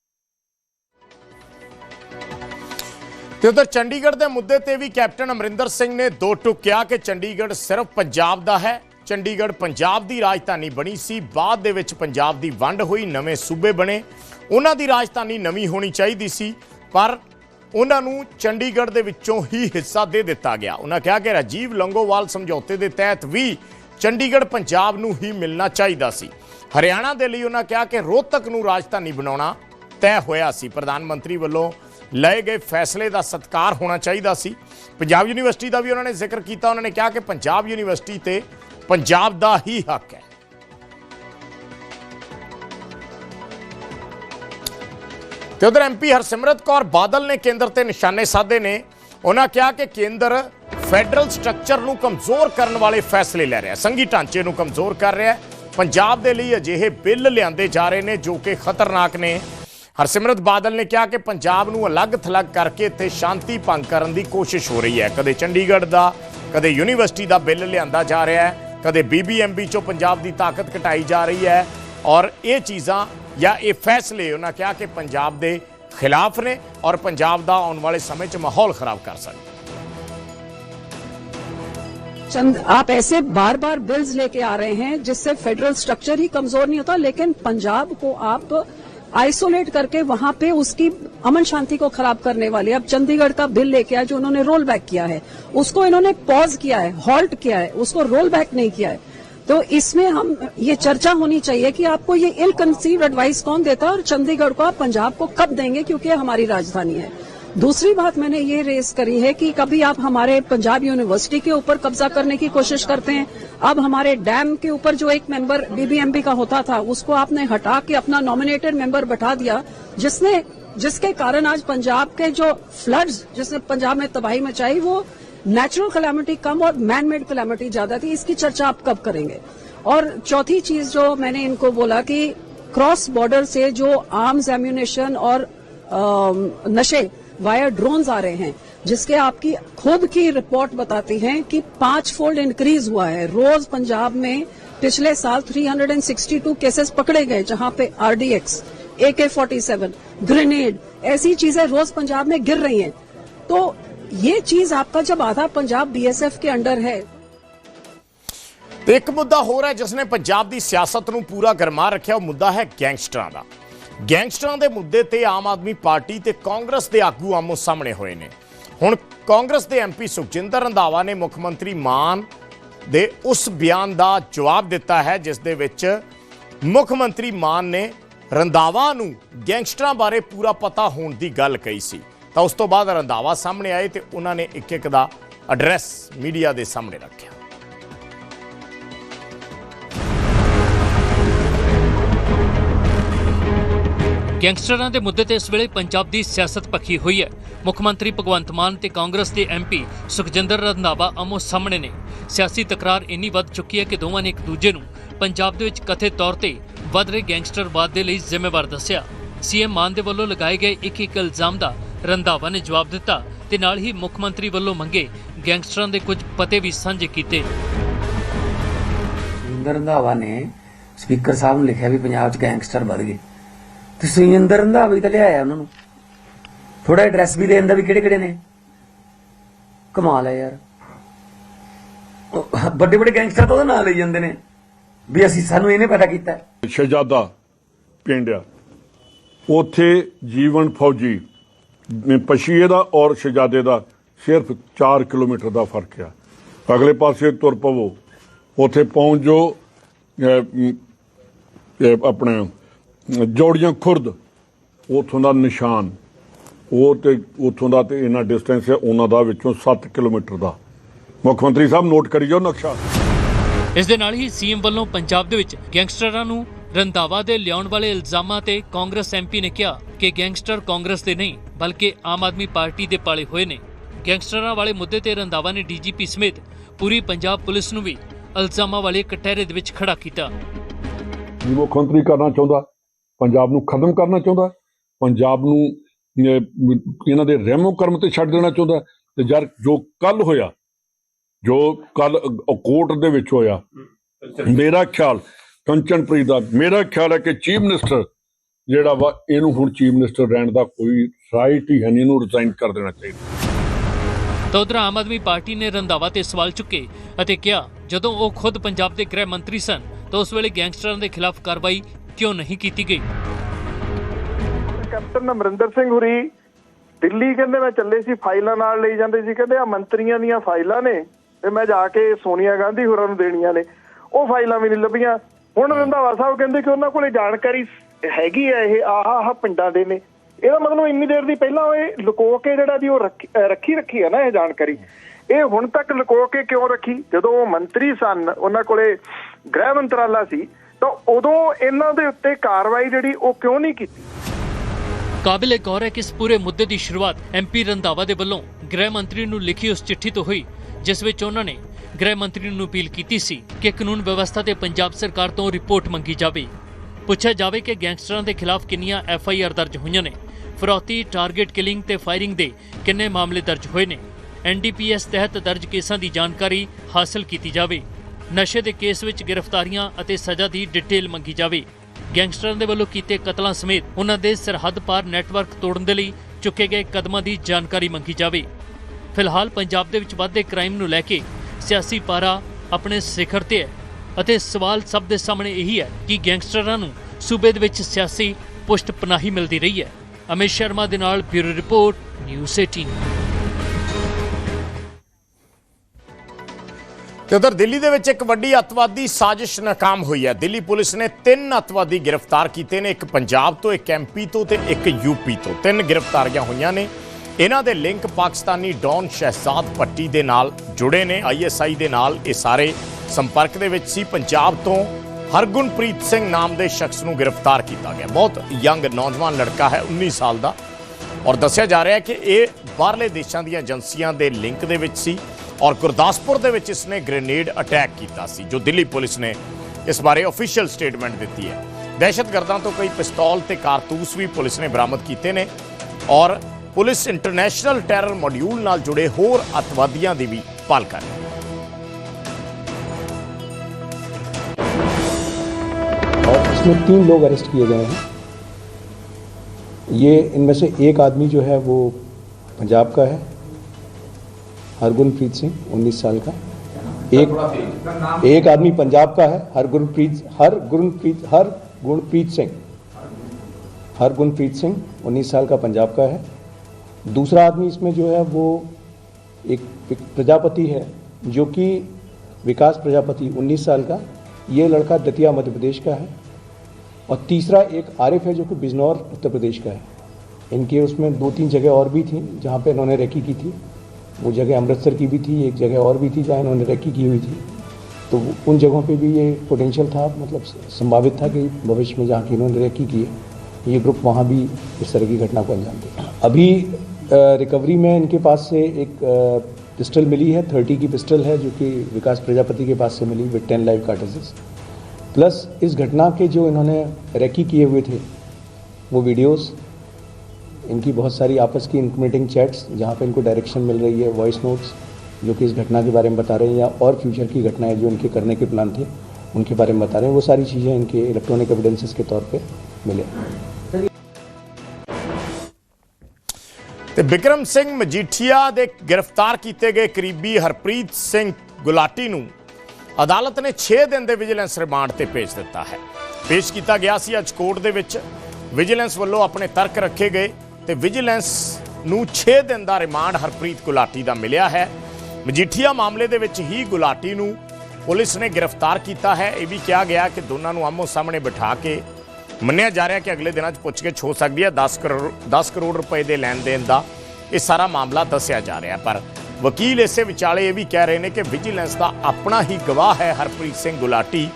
ਤੇ ਉਧਰ ਚੰਡੀਗੜ੍ਹ ਦੇ ਮੁੱਦੇ ਤੇ ਵੀ ਕੈਪਟਨ ਅਮਰਿੰਦਰ ਸਿੰਘ ਨੇ ਦੋ ਟੁਕ ਕਿਹਾ ਕਿ ਚੰਡੀਗੜ੍ਹ ਸਿਰਫ ਪੰਜਾਬ ਦਾ ਹੈ। ਚੰਡੀਗੜ੍ਹ ਪੰਜਾਬ ਦੀ ਰਾਜਧਾਨੀ ਬਣੀ ਸੀ ਬਾਅਦ ਦੇ ਵਿੱਚ ਪੰਜਾਬ ਦੀ ਵੰਡ ਹੋਈ ਨਵੇਂ ਸੂਬੇ ਬਣੇ। ਉਹਨਾਂ ਦੀ ਰਾਜਧਾਨੀ ਨਵੀਂ ਹੋਣੀ ਚਾਹੀਦੀ ਸੀ ਪਰ ਉਹਨਾਂ ਨੂੰ ਚੰਡੀਗੜ੍ਹ ਦੇ ਵਿੱਚੋਂ ਹੀ ਹਿੱਸਾ ਦੇ ਦਿੱਤਾ ਗਿਆ। ਉਹਨਾਂ ਕਿਹਾ ਕਿ ਰਾਜੀਵ ਲੰਗੋਵਾਲ ਸਮਝੌਤੇ ਦੇ ਤਹਿਤ ਵੀ ਚੰਡੀਗੜ੍ਹ ਪੰਜਾਬ ਨੂੰ ਹੀ ਮਿਲਣਾ ਚਾਹੀਦਾ ਸੀ। ਹਰਿਆਣਾ ਦੇ ਲਈ ਉਹਨਾਂ ਕਿਹਾ ਕਿ ਰੋਹਤਕ ਨੂੰ ਰਾਜਧਾਨੀ ਬਣਾਉਣਾ ਤੈਅ ਹੋਇਆ ਸੀ। ਪ੍ਰਧਾਨ ਮੰਤਰੀ ਵੱਲੋਂ ਲਏ ਗਏ ਫੈਸਲੇ ਦਾ ਸਤਿਕਾਰ ਹੋਣਾ ਚਾਹੀਦਾ ਸੀ। ਪੰਜਾਬ ਯੂਨੀਵਰਸਿਟੀ ਦਾ ਵੀ ਉਹਨਾਂ ਨੇ ਜ਼ਿਕਰ ਕੀਤਾ। ਉਹਨਾਂ ਨੇ ਕਿਹਾ ਕਿ ਪੰਜਾਬ ਯੂਨੀਵਰਸਿਟੀ ਤੇ ਪੰਜਾਬ ਦਾ ਹੀ ਹੱਕ ਹੈ। ਤੇ ਉਧਰ ਐਮਪੀ ਹਰਸਿਮਰਤ ਕੌਰ ਬਾਦਲ ਨੇ ਕੇਂਦਰ ਤੇ ਨਿਸ਼ਾਨੇ ਸਾਧੇ ਨੇ। ਉਹਨਾਂ ਕਿਹਾ ਕਿ ਕੇਂਦਰ ਫੈਡਰਲ ਸਟਰਕਚਰ ਨੂੰ ਕਮਜ਼ੋਰ ਕਰਨ ਵਾਲੇ ਫੈਸਲੇ ਲੈ ਰਿਹਾ ਸੰਘੀ ਢਾਂਚੇ ਨੂੰ ਕਮਜ਼ੋਰ ਕਰ ਰਿਹਾ ਪੰਜਾਬ ਦੇ ਲਈ ਅਜਿਹੇ ਬਿੱਲ ਲਿਆਂਦੇ ਜਾ ਰਹੇ ਨੇ ਜੋ ਕਿ ਖਤਰਨਾਕ ਨੇ। ਹਰਸਿਮਰਤ ਬਾਦਲ ਨੇ ਕਿਹਾ ਕਿ ਪੰਜਾਬ ਨੂੰ ਅਲੱਗ-ਥਲੱਗ ਕਰਕੇ ਇੱਥੇ ਸ਼ਾਂਤੀ ਭੰਗ ਕਰਨ ਦੀ ਕੋਸ਼ਿਸ਼ ਹੋ ਰਹੀ ਹੈ। ਕਦੇ ਚੰਡੀਗੜ੍ਹ ਦਾ, ਕਦੇ ਯੂਨੀਵਰਸਿਟੀ ਦਾ ਬਿੱਲ ਲਿਆਂਦਾ ਜਾ ਰਿਹਾ ਹੈ। ਕਦੇ ਬੀਬੀਐਮਬੀ ਚੋਂ ਪੰਜਾਬ ਦੀ ਤਾਕਤ ਘਟਾਈ ਜਾ ਰਹੀ ਹੈ। ਔਰ ਇਹ ਚੀਜ਼ਾਂ ਜਾਂ ਇਹ ਫੈਸਲੇ ਉਹਨਾਂ ਕਿਹਾ ਕਿ ਪੰਜਾਬ ਦੇ ਖਿਲਾਫ ਨੇ ਔਰ ਪੰਜਾਬ ਦਾ ਆਉਣ ਵਾਲੇ ਸਮੇਂ 'ਚ ਮਾਹੌਲ ਖਰਾਬ ਕਰ ਸਕਦੇ चंद, आप ऐसे बार बार बिल्स लेके आ रहे हैं जिससे फेडरल स्ट्रक्चर ही कमज़ोर नहीं होता, लेकिन पंजाब को आप आइसोलेट करके वहाँ पे उसकी अमन शांति को खराब करने वाले, अब चंडीगढ़ का बिल लेके आए जो उन्होंने रोल बैक किया है, उसको इन्होंने पॉज किया है हॉल्ट किया है, उसको रोल बैक नहीं किया है। तो इसमें हम, ये चर्चा होनी चाहिए कि आपको ये इल कंसीव एडवाइस कौन देता है और चंडीगढ़ को आप पंजाब को कब देंगे क्योंकि हमारी राजधानी है। दूसरी बात मैंने ये रेस करी है कि कभी आप हमारे पंजाब यूनिवर्सिटी के ऊपर कब्जा करने की कोशिश करते हैं। अब हमारे डैम के ऊपर जो एक मेंबर बीबीएमबी का होता था उसको आपने हटा के अपना नॉमिनेटेड मेंबर बैठा दिया जिसने जिसके कारण आज पंजाब के जो फ्लड्स जिसने पंजाब में तबाही मचाई वो नेचुरल कलामिटी कम और मैन मेड कलामिटी ज़्यादा थी। इसकी चर्चा आप कब करेंगे? और चौथी चीज़ जो मैंने इनको बोला कि क्रॉस बॉर्डर से जो आर्म्स एम्यूनेशन और अम, नशे वाया ड्रोन्स आ रहे हैं जिसके आपकी खुद की रिपोर्ट बताती है कि पांच फोल्ड इंक्रीज हुआ है रोज पंजाब में पिछले साल 362 केसेस पकड़े गए जहां पे आरडीएक्स एके 47 ग्रेनेड ऐसी चीजें रोज पंजाब में गिर रही हैं तो ये चीज आपका जब आधा पंजाब बीएसएफ के अंडर है ਤੇ ਇੱਕ ਮੁੱਦਾ ਹੋਰ ਹੈ ਜਿਸ ਨੇ ਪੰਜਾਬ ਦੀ ਸਿਆਸਤ ਨੂੰ ਪੂਰਾ ਗਰਮਾ ਰੱਖਿਆ ਉਹ ਮੁੱਦਾ ਹੈ ਗੈਂਗਸਟਰਾਂ ਦਾ ਗੈਂਗਸਟਰਾਂ ਦੇ ਮੁੱਦੇ ਤੇ ਆਮ ਆਦਮੀ ਪਾਰਟੀ ਤੇ ਕਾਂਗਰਸ ਦੇ ਆਗੂ ਆਮੋ ਸਾਹਮਣੇ ਹੋਏ ਨੇ। ਹੁਣ ਕਾਂਗਰਸ ਦੇ ਐਮਪੀ ਸੁਖਜਿੰਦਰ ਰੰਧਾਵਾ ਨੇ ਮੁੱਖ ਮੰਤਰੀ ਮਾਨ ਦੇ ਉਸ ਬਿਆਨ ਦਾ ਜਵਾਬ ਦਿੱਤਾ ਹੈ, ਜਿਸ ਦੇ ਵਿੱਚ ਮੁੱਖ ਮੰਤਰੀ ਮਾਨ ਨੇ ਰੰਧਾਵਾ ਨੂੰ ਗੈਂਗਸਟਰਾਂ ਬਾਰੇ ਪੂਰਾ ਪਤਾ ਹੋਣ ਦੀ ਗੱਲ ਕਹੀ ਸੀ। ਤਾਂ ਉਸ ਤੋਂ ਬਾਅਦ ਰੰਧਾਵਾ ਸਾਹਮਣੇ ਆਏ ਤੇ ਉਹਨਾਂ ਨੇ ਇੱਕ ਇੱਕ ਦਾ ਐਡਰੈਸ ਮੀਡੀਆ ਦੇ ਸਾਹਮਣੇ ਰੱਖਿਆ। ਗੈਂਗਸਟਰਾਂ ਦੇ ਮੁੱਦੇ ਤੇ ਇਸ ਵੇਲੇ ਪੰਜਾਬ ਦੀ ਸਿਆਸਤ ਪੱਖੀ ਹੋਈ ਹੈ। ਮੁੱਖ ਮੰਤਰੀ ਭਗਵੰਤ ਮਾਨ ਤੇ ਕਾਂਗਰਸ ਦੇ ਐਮਪੀ ਸੁਖਜਿੰਦਰ ਰੰਧਾਵਾ ਆਮੋ ਸਾਹਮਣੇ ਨੇ। ਸਿਆਸੀ ਤਕਰਾਰ ਇੰਨੀ ਵੱਧ ਚੁੱਕੀ ਹੈ ਕਿ ਦੋਵਾਂ ਨੇ ਇੱਕ ਦੂਜੇ ਨੂੰ ਪੰਜਾਬ ਦੇ ਵਿੱਚ ਕਥਿਤ ਤੌਰ ਤੇ ਵੱਧ ਰਹੇ ਗੈਂਗਸਟਰਵਾਦ ਦੇ ਲਈ ਜ਼ਿੰਮੇਵਾਰ ਦੱਸਿਆ। ਸੀਐਮ ਮਾਨ ਦੇ ਵੱਲੋਂ ਲਗਾਏ ਗਏ ਇੱਕ ਇੱਕ ਇਲਜ਼ਾਮ ਦਾ ਰੰਧਾਵਾ ਨੇ ਜਵਾਬ ਦਿੱਤਾ ਤੇ ਨਾਲ ਹੀ ਮੁੱਖ ਮੰਤਰੀ ਵੱਲੋਂ ਮੰਗੇ ਗੈਂਗਸਟਰਾਂ ਦੇ ਕੁਝ ਪਤੇ ਵੀ ਸਾਂਝੇ ਕੀਤੇ। ਸੁਰਿੰਦਰ ਰੰਧਾਵਾ ਨੇ ਸਪੀਕਰ ਸਾਹਿਬ ਨੂੰ ਲਿਖਿਆ ਵੀ ਪੰਜਾਬ 'ਚ ਗੈਂਗਸਟਰ ਵੱਧ ਗਏ। ਤੇ ਸੁਰਿੰਦਰ ਰੰਧਾਵਾ ਤਾਂ ਲਿਆਇਆ ਉਹਨਾਂ ਨੂੰ। ਥੋੜਾ ਐਡਰੈਸ ਵੀ ਦੇਣ ਦਾ ਵੀ ਕਿਹੜੇ ਕਿਹੜੇ ਨੇ? ਕਮਾਲ ਹੈ ਯਾਰ। ਵੱਡੇ ਵੱਡੇ ਗੈਂਗਸਟਰ ਤਾਂ ਉਹਦਾ ਨਾਂ ਲਈ ਜਾਂਦੇ ਨੇ। ਵੀ ਅਸੀਂ ਸਾਨੂੰ ਇਹਨੇ ਪਤਾ ਕੀਤਾ। ਹੈ। ਪਿੰਡ ਆ ਉੱਥੇ ਜੀਵਨ ਫੌਜੀ ਪਸ਼ੀਏ ਦਾ ਔਰ ਸ਼ਹਿਜ਼ਾਦੇ ਦਾ ਸਿਰਫ 4 ਕਿਲੋਮੀਟਰ ਦਾ ਫ਼ਰਕ ਆ। ਅਗਲੇ ਪਾਸੇ ਤੁਰ ਪਵੋ। ਉਥੇ ਪਹੁੰਚ ਜੋ ਆਪਣੇ ਜੋੜੀਆਂ ਖੁਰਦ ਉਥੋਂ ਦਾ ਨਿਸ਼ਾਨ ਉਹ ਤੇ ਉਥੋਂ ਦਾ ਤੇ ਇਹਨਾਂ ਡਿਸਟੈਂਸ ਹੈ ਉਹਨਾਂ ਦਾ ਵਿੱਚੋਂ 7 ਕਿਲੋਮੀਟਰ ਦਾ। ਮੁੱਖ ਮੰਤਰੀ ਸਾਹਿਬ ਨੋਟ ਕਰੀ ਜਾਓ ਨਕਸ਼ਾ। ਇਸ ਦੇ ਨਾਲ ਹੀ ਸੀਐਮ ਵੱਲੋਂ ਪੰਜਾਬ ਦੇ ਵਿੱਚ ਗੈਂਗਸਟਰਾਂ ਨੂੰ ਰੰਧਾਵਾ ਦੇ ਲਿਆਉਣ ਵਾਲੇ ਇਲਜ਼ਾਮਾਂ ਤੇ ਕਾਂਗਰਸ ਐਮਪੀ ਨੇ ਕਿਹਾ ਕਿ ਗੈਂਗਸਟਰ ਕਾਂਗਰਸ ਦੇ ਨਹੀਂ ਬਲਕਿ ਆਮ ਆਦਮੀ ਪਾਰਟੀ ਦੇ ਪਾਲੇ ਹੋਏ ਨੇ। ਗੈਂਗਸਟਰਾਂ ਵਾਲੇ ਮੁੱਦੇ ਤੇ ਰੰਧਾਵਾ ਨੇ ਡੀਜੀਪੀ ਸਮੇਤ ਪੂਰੀ ਪੰਜਾਬ ਪੁਲਿਸ ਨੂੰ ਵੀ ਇਲਜ਼ਾਮਾਂ ਵਾਲੇ ਕਟਹਿਰੇ ਦੇ ਵਿੱਚ ਖੜਾ ਕੀਤਾ। ਮੁੱਖ ਮੰਤਰੀ ਕਰਨਾ ਚਾਹੁੰਦਾ। ਪੰਜਾਬ ਨੂੰ ਖਤਮ ਕਰਨਾ ਚਾਹੁੰਦਾ ਪੰਜਾਬ ਨੂੰ ਇਹਨਾਂ ਦੇ ਰਹਿਮੋ ਕਰਮ ਤੇ ਛੱਡ ਦੇਣਾ ਚਾਹੁੰਦਾ ਤੇ ਯਾਰ ਜੋ ਕੱਲ ਹੋਇਆ, ਜੋ ਕੱਲ ਕੋਰਟ ਦੇ ਵਿੱਚ ਹੋਇਆ, ਮੇਰਾ ਖਿਆਲ, ਕੰਚਨਪ੍ਰੀਤ ਦਾ, ਮੇਰਾ ਖਿਆਲ ਹੈ ਕਿ ਚੀਫ ਮਿਨਿਸਟਰ ਜਿਹੜਾ ਵਾ, ਇਹਨੂੰ ਹੁਣ ਚੀਫ ਮਿਨਿਸਟਰ ਰਹਿਣ ਦਾ ਕੋਈ ਰਾਈਟ ਹੀ ਹੈ ਨਹੀਂ, ਇਹਨੂੰ ਰਿਜ਼ਾਈਨ ਕਰ ਦੇਣਾ ਚਾਹੀਦਾ। ਤਾਂ ਉਧਰ ਆਮ ਆਦਮੀ ਪਾਰਟੀ ਨੇ ਰੰਧਾਵਾ ਤੇ ਸਵਾਲ ਚੁੱਕੇ ਅਤੇ ਕਿਹਾ, ਜਦੋਂ ਉਹ ਖੁਦ ਪੰਜਾਬ ਦੇ ਗ੍ਰਹਿ ਮੰਤਰੀ ਸਨ, ਤਾਂ ਉਸ ਵੇਲੇ ਗੈਂਗਸਟਰਾਂ ਦੇ ਖਿਲਾਫ ਕਾਰਵਾਈ ਕਿਉਂ ਨਹੀਂ ਕੀਤੀ ਗਈ? ਕੈਪਟਨ ਅਮਰਿੰਦਰ ਸਿੰਘ ਹੁਰੀ ਦਿੱਲੀ ਕਹਿੰਦੇ ਮੈਂ ਚੱਲੇ ਸੀ, ਫਾਈਲਾਂ ਨਾਲ ਲਈ ਜਾਂਦੇ ਸੀ, ਕਹਿੰਦੇ ਆ ਮੰਤਰੀਆਂ ਦੀਆਂ ਫਾਈਲਾਂ ਨੇ ਤੇ ਮੈਂ ਜਾ ਕੇ ਸੋਨੀਆ ਗਾਂਧੀ ਹੋਰਾਂ ਨੂੰ ਦੇਣੀਆਂ ਨੇ। ਉਹ ਫਾਈਲਾਂ ਵੀ ਨਹੀਂ ਲੱਭੀਆਂ। ਹੁਣ ਰੰਧਾਵਾ ਸਾਹਿਬ ਕਹਿੰਦੇ ਕਿ ਉਹਨਾਂ ਕੋਲੇ ਜਾਣਕਾਰੀ ਹੈਗੀ ਆ ਇਹ, ਆਹ ਆਹ ਪਿੰਡਾਂ ਦੇ ਨੇ। ਇਹਦਾ ਮਤਲਬ ਇੰਨੀ ਦੇਰ ਦੀ ਪਹਿਲਾਂ ਇਹ ਲੁਕੋ ਕੇ ਜਿਹੜਾ ਦੀ ਉਹ ਰੱਖੀ ਰੱਖੀ ਰੱਖੀ ਹੈ ਨਾ ਇਹ ਜਾਣਕਾਰੀ। ਇਹ ਹੁਣ ਤੱਕ ਲੁਕੋ ਕੇ ਕਿਉਂ ਰੱਖੀ? ਜਦੋਂ ਉਹ ਮੰਤਰੀ ਸਨ, ਉਹਨਾਂ ਕੋਲੇ ਗ੍ਰਹਿ ਮੰਤਰਾਲਾ ਸੀ ਤਾਂ ਉਦੋਂ ਇਹਨਾਂ ਦੇ ਉੱਤੇ ਕਾਰਵਾਈ ਜਿਹੜੀ ਉਹ ਕਿਉਂ ਨਹੀਂ ਕੀਤੀ? ਕਾਬਿਲ ਗੌਰ ਹੈ ਕਿ ਇਸ ਪੂਰੇ ਮੁੱਦੇ ਦੀ ਸ਼ੁਰੂਆਤ ਐਮਪੀ ਰੰਧਾਵਾ ਦੇ ਵੱਲੋਂ ਗ੍ਰਹਿ ਮੰਤਰੀ ਨੂੰ ਲਿਖੀ ਉਸ ਚਿੱਠੀ ਤੋਂ ਹੋਈ, ਜਿਸ ਵਿੱਚ ਉਹਨਾਂ ਨੇ ਗ੍ਰਹਿ ਮੰਤਰੀ ਨੂੰ ਅਪੀਲ ਕੀਤੀ ਸੀ ਕਿ ਕਾਨੂੰਨ ਵਿਵਸਥਾ ਤੇ ਪੰਜਾਬ ਸਰਕਾਰ ਤੋਂ ਰਿਪੋਰਟ ਮੰਗੀ ਜਾਵੇ। ਪੁੱਛਿਆ ਜਾਵੇ ਕਿ ਗੈਂਗਸਟਰਾਂ ਦੇ ਖਿਲਾਫ ਕਿੰਨੀਆਂ ਐਫ ਆਈ ਆਰ ਦਰਜ ਹੋਈਆਂ ਨੇ, ਫਰੌਤੀ ਟਾਰਗੇਟ ਕਿਲਿੰਗ ਤੇ ਫਾਇਰਿੰਗ ਦੇ ਕਿੰਨੇ ਮਾਮਲੇ ਦਰਜ ਹੋਏ ਨੇ ਐਨਡੀਪੀਐਸ ਤਹਿਤ ਦਰਜ ਕੇਸਾਂ ਦੀ ਜਾਣਕਾਰੀ ਹਾਸਲ ਕੀਤੀ ਜਾਵੇ। ਨਸ਼ੇ ਦੇ ਕੇਸ ਵਿੱਚ ਗ੍ਰਿਫਤਾਰੀਆਂ ਅਤੇ ਸਜ਼ਾ ਦੀ ਡਿਟੇਲ ਮੰਗੀ ਜਾਵੇ। ਗੈਂਗਸਟਰਾਂ ਦੇ ਵੱਲੋਂ ਕੀਤੇ ਕਤਲਾਂ ਸਮੇਤ ਉਹਨਾਂ ਦੇ ਸਰਹੱਦ ਪਾਰ ਨੈਟਵਰਕ ਤੋੜਨ ਦੇ ਲਈ ਚੁੱਕੇ ਗਏ ਕਦਮਾਂ ਦੀ ਜਾਣਕਾਰੀ ਮੰਗੀ ਜਾਵੇ। ਫਿਲਹਾਲ ਪੰਜਾਬ ਦੇ ਵਿੱਚ ਵੱਧਦੇ ਕ੍ਰਾਈਮ ਨੂੰ ਲੈ ਕੇ ਸਿਆਸੀ ਪਾਰਾ ਆਪਣੇ ਸਿਖਰ ਤੇ ਹੈ ਅਤੇ ਸਵਾਲ ਸਭ ਦੇ ਸਾਹਮਣੇ ਇਹੀ ਹੈ ਕਿ ਗੈਂਗਸਟਰਾਂ ਨੂੰ ਸੂਬੇ ਦੇ ਵਿੱਚ ਸਿਆਸੀ ਪੁਸ਼ਟ ਪਨਾਹੀ ਮਿਲਦੀ ਰਹੀ ਹੈ। ਅਮਿਤ ਸ਼ਰਮਾ ਦੇ ਨਾਲ ਬਿਊਰੋ ਰਿਪੋਰਟ, ਨਿਊਜ਼ 18 ਤੇ ਉਧਰ ਦਿੱਲੀ ਦੇ ਵਿੱਚ ਇੱਕ ਵੱਡੀ ਅੱਤਵਾਦੀ ਸਾਜ਼ਿਸ਼ ਨਾਕਾਮ ਹੋਈ ਹੈ। ਦਿੱਲੀ ਪੁਲਿਸ ਨੇ ਤਿੰਨ ਅੱਤਵਾਦੀ ਗ੍ਰਿਫਤਾਰ ਕੀਤੇ ਨੇ, ਇੱਕ ਪੰਜਾਬ ਤੋਂ, ਇੱਕ ਐਮਪੀ ਤੋਂ ਤੇ ਇੱਕ ਯੂਪੀ ਤੋਂ। ਤਿੰਨ ਗ੍ਰਿਫਤਾਰੀਆਂ ਹੋਈਆਂ ਨੇ। ਇਹਨਾਂ ਦੇ ਲਿੰਕ ਪਾਕਿਸਤਾਨੀ ਡੌਨ ਸ਼ਹਿਜ਼ਾਦ ਪੱਟੀ ਦੇ ਨਾਲ ਜੁੜੇ ਨੇ। ਆਈਐਸਆਈ ਦੇ ਨਾਲ ਇਹ ਸਾਰੇ ਸੰਪਰਕ ਦੇ ਵਿੱਚ ਸੀ। ਪੰਜਾਬ ਤੋਂ ਹਰਗੁਣਪ੍ਰੀਤ ਸਿੰਘ ਨਾਮ ਦੇ ਸ਼ਖਸ ਨੂੰ ਗ੍ਰਿਫਤਾਰ ਕੀਤਾ ਗਿਆ। ਬਹੁਤ ਯੰਗ ਨੌਜਵਾਨ ਲੜਕਾ ਹੈ 19 ਸਾਲ ਦਾ। ਔਰ ਦੱਸਿਆ ਜਾ ਰਿਹਾ ਹੈ ਕਿ ਇਹ ਬਾਹਰਲੇ ਦੇਸ਼ਾਂ ਦੀਆਂ ਏਜੰਸੀਆਂ ਦੇ ਲਿੰਕ ਦੇ ਵਿੱਚ ਸੀ। ਔਰ ਗੁਰਦਾਸਪੁਰ ਦੇ ਵਿੱਚ ਇਸਨੇ ਗ੍ਰੇਨੇਡ ਅਟੈਕ ਕੀਤਾ ਸੀ ਜੋ ਦਿੱਲੀ ਪੁਲਿਸ ਨੇ ਇਸ ਬਾਰੇ ਅਫੀਸ਼ੀਅਲ ਸਟੇਟਮੈਂਟ ਦਿੱਤੀ ਹੈ ਦਹਿਸ਼ਤਗਰਦਾਂ ਤੋਂ ਕਈ ਪਿਸਤੌਲ ਤੇ ਕਾਰਤੂਸ ਵੀ ਪੁਲਿਸ ਨੇ ਬਰਾਮਦ ਕੀਤੇ ਨੇ ਔਰ ਪੁਲਿਸ ਇੰਟਰਨੈਸ਼ਨਲ ਟੈਰਰ ਮੋਡਿਊਲ ਨਾਲ ਜੁੜੇ ਹੋਰ ਅੱਤਵਾਦੀਆਂ ਦੀ ਵੀ ਭਾਲ ਕਰ ਰਹੀ ਹੈ और इसमें तीन लोग अरेस्ट किए गए हैं ये इनमें से एक आदमी जो है वो पंजाब का है हरगुनप्रीत सिंह 19 साल का। एक एक आदमी पंजाब का है हरगुनप्रीत हर गुरप्रीत हर गुणप्रीत सिंह। हरगुनप्रीत सिंह 19 साल का पंजाब का है। दूसरा आदमी इसमें जो है वो एक एक प्रजापति है जो कि विकास प्रजापति 19 साल का। ये लड़का दतिया मध्य प्रदेश का है। और तीसरा एक आरिफ है जो कि बिजनौर उत्तर प्रदेश का है। इनके उसमें दो तीन जगह और भी थी जहाँ पे इन्होंने रेकी की थी। वो जगह अमृतसर की भी थी, एक जगह और भी थी जहाँ इन्होंने रेकी की हुई थी। तो उन जगहों पे भी ये पोटेंशियल था मतलब संभावित था कि भविष्य में जहाँ की इन्होंने रेकी की है, ये ग्रुप वहाँ भी इस तरह की घटना को अंजाम दे अभी रिकवरी में इनके पास से एक पिस्टल मिली है थर्टी की पिस्टल है, जो कि विकास प्रजापति के पास से मिली with ten live cartridges plus इस घटना के जो इन्होंने रेकी किए हुए थे, वो वीडियोस इनकी बहुत सारी आपस की इंकमेटिंग चैट्स जहाँ पे इनको डायरेक्शन मिल रही है वॉइस नोट्स जो कि इस घटना के बारे में बता रहे हैं या और फ्यूचर की घटनाएं जो इनके करने के प्लान थे उनके बारे में बता रहे हैं वो सारी चीज़ें इनके इलेक्ट्रॉनिक एविडेंसेस के तौर पे मिले ਤੇ ਬਿਕਰਮ ਸਿੰਘ ਮਜੀਠੀਆ ਦੇ ਗ੍ਰਿਫਤਾਰ ਕੀਤੇ ਗਏ ਕਰੀਬੀ ਹਰਪ੍ਰੀਤ ਸਿੰਘ ਗੁਲਾਟੀ ਨੂੰ ਅਦਾਲਤ ਨੇ 6 ਦਿਨ ਦੇ ਵਿਜੀਲੈਂਸ ਰਿਮਾਂਡ ਤੇ ਭੇਜ ਦਿੱਤਾ ਹੈ ਪੇਸ਼ ਕੀਤਾ ਗਿਆ ਸੀ ਅੱਜ ਕੋਰਟ ਦੇ ਵਿੱਚ ਵਿਜੀਲੈਂਸ ਵੱਲੋਂ ਆਪਣੇ ਤਰਕ ਰੱਖੇ ਗਏ ਤੇ ਵਿਜੀਲੈਂਸ ਨੂੰ 6 ਦਿਨ ਦਾ ਰਿਮਾਂਡ ਹਰਪ੍ਰੀਤ ਗੁਲਾਟੀ ਦਾ ਮਿਲਿਆ ਹੈ। ਮਜੀਠੀਆ ਮਾਮਲੇ ਦੇ ਵਿੱਚ ਹੀ ਗੁਲਾਟੀ ਨੂੰ ਪੁਲਿਸ ਨੇ ਗ੍ਰਿਫਤਾਰ ਕੀਤਾ ਹੈ। ਇਹ ਵੀ ਕਿਹਾ ਗਿਆ ਕਿ ਦੋਨਾਂ ਨੂੰ ਆਮੋ ਸਾਹਮਣੇ ਬਿਠਾ ਕੇ ਮੰਨਿਆ ਜਾ ਰਿਹਾ ਕਿ ਅਗਲੇ ਦਿਨਾਂ 'ਚ ਪੁੱਛਗਿੱਛ ਹੋ ਸਕਦੀ ਹੈ 10 ਕਰੋੜ 10 ਕਰੋੜ ਰੁਪਏ ਦੇ ਲੈਣ ਦੇਣ ਦਾ। ਇਹ ਸਾਰਾ ਮਾਮਲਾ ਦੱਸਿਆ ਜਾ ਰਿਹਾ ਪਰ ਵਕੀਲ ਇਸੇ ਵਿਚਾਲੇ ਇਹ ਵੀ ਕਹਿ ਰਹੇ ਨੇ ਕਿ ਵਿਜੀਲੈਂਸ ਦਾ ਆਪਣਾ ਹੀ ਗਵਾਹ ਹੈ ਹਰਪ੍ਰੀਤ ਸਿੰਘ ਗੁਲਾਟੀ।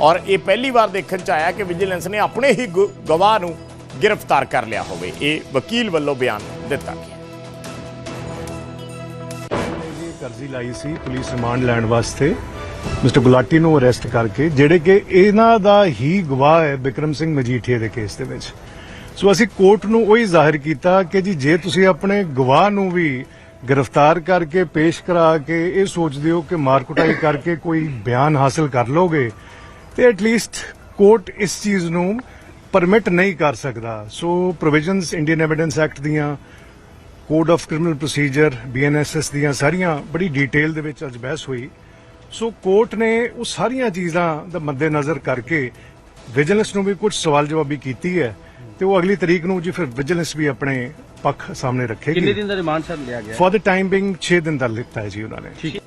ਔਰ ਇਹ ਪਹਿਲੀ ਵਾਰ ਦੇਖਣ 'ਚ ਆਇਆ ਕਿ ਵਿਜੀਲੈਂਸ ਨੇ ਆਪਣੇ ਹੀ ਗੁ- ਗਵਾਹ ਨੂੰ ਗ੍ਰਿਫਤਾਰ ਕਰ ਲਿਆ ਹੋਵੇ। ਇਹ ਵਕੀਲ ਵੱਲੋਂ ਬਿਆਨ ਦਿੱਤਾ ਗਿਆ। ਇਹ ਲਾਈ ਸੀ ਪੁਲਿਸ ਰਿਮਾਂਡ ਲੈਣ ਵਾਸਤੇ। ਮਿਸਟਰ ਗੁਲਾਟੀ ਨੂੰ ਅਰੈਸਟ ਕਰਕੇ, ਜਿਹੜੇ ਕਿ ਇਹਨਾਂ ਦਾ ਹੀ ਗਵਾਹ ਹੈ ਬਿਕਰਮ ਸਿੰਘ ਮਜੀਠੀਏ ਦੇ ਕੇਸ ਦੇ ਵਿੱਚ। ਸੋ ਅਸੀਂ ਕੋਰਟ ਨੂੰ ਉਹੀ ਜ਼ਾਹਿਰ ਕੀਤਾ ਕਿ ਜੀ, ਜੇ ਤੁਸੀਂ ਆਪਣੇ ਗਵਾਹ ਨੂੰ ਵੀ ਗ੍ਰਿਫਤਾਰ ਕਰਕੇ ਪੇਸ਼ ਕਰਾ ਕੇ ਇਹ ਸੋਚਦੇ ਹੋ ਕਿ ਮਾਰਕੁਟਾਈ ਕਰਕੇ ਕੋਈ ਬਿਆਨ ਹਾਸਲ ਕਰ ਲੋਗੇ ਤੇ ਐਟਲੀਸਟ ਕੋਰਟ ਇਸ ਚੀਜ਼ ਨੂੰ ਪਰਮਿਟ ਨਹੀਂ ਕਰ ਸਕਦਾ। So provisions Indian evidence act ਦੀਆਂ code of criminal procedure BNSS ਦੀਆਂ ਸਾਰੀਆਂ ਬੜੀ ਡਿਟੇਲ ਦੇ ਵਿੱਚ ਅੱਜ ਬਹਿਸ ਹੋਈ। ਸੋ ਕੋਰਟ ਨੇ ਉਹ ਸਾਰੀਆਂ ਚੀਜ਼ਾਂ ਦਾ ਮੱਦੇਨਜ਼ਰ ਕਰਕੇ ਵਿਜੀਲੈਂਸ ਨੂੰ ਵੀ ਕੁਝ ਸਵਾਲ ਜਵਾਬੀ ਕੀਤੀ ਹੈ ਤੇ ਉਹ ਅਗਲੀ ਤਰੀਕ ਨੂੰ ਜੀ ਫਿਰ ਵਿਜੀਲੈਂਸ ਵੀ ਆਪਣੇ ਪੱਖ ਸਾਹਮਣੇ ਰੱਖੇਗੀ। ਕਿੰਨੇ ਦਿਨ ਦਾ ਰਿਮਾਂਡ ਸਰ ਲਿਆ ਗਿਆ? ਫॉर द ਟਾਈਮ ਬਿੰਗ 6 ਦਿਨ ਦਾ ਲਿੱਤਾ ਹੈ ਜੀ ਉਹਨਾਂ ਨੇ। ਠੀਕ ਹੈ।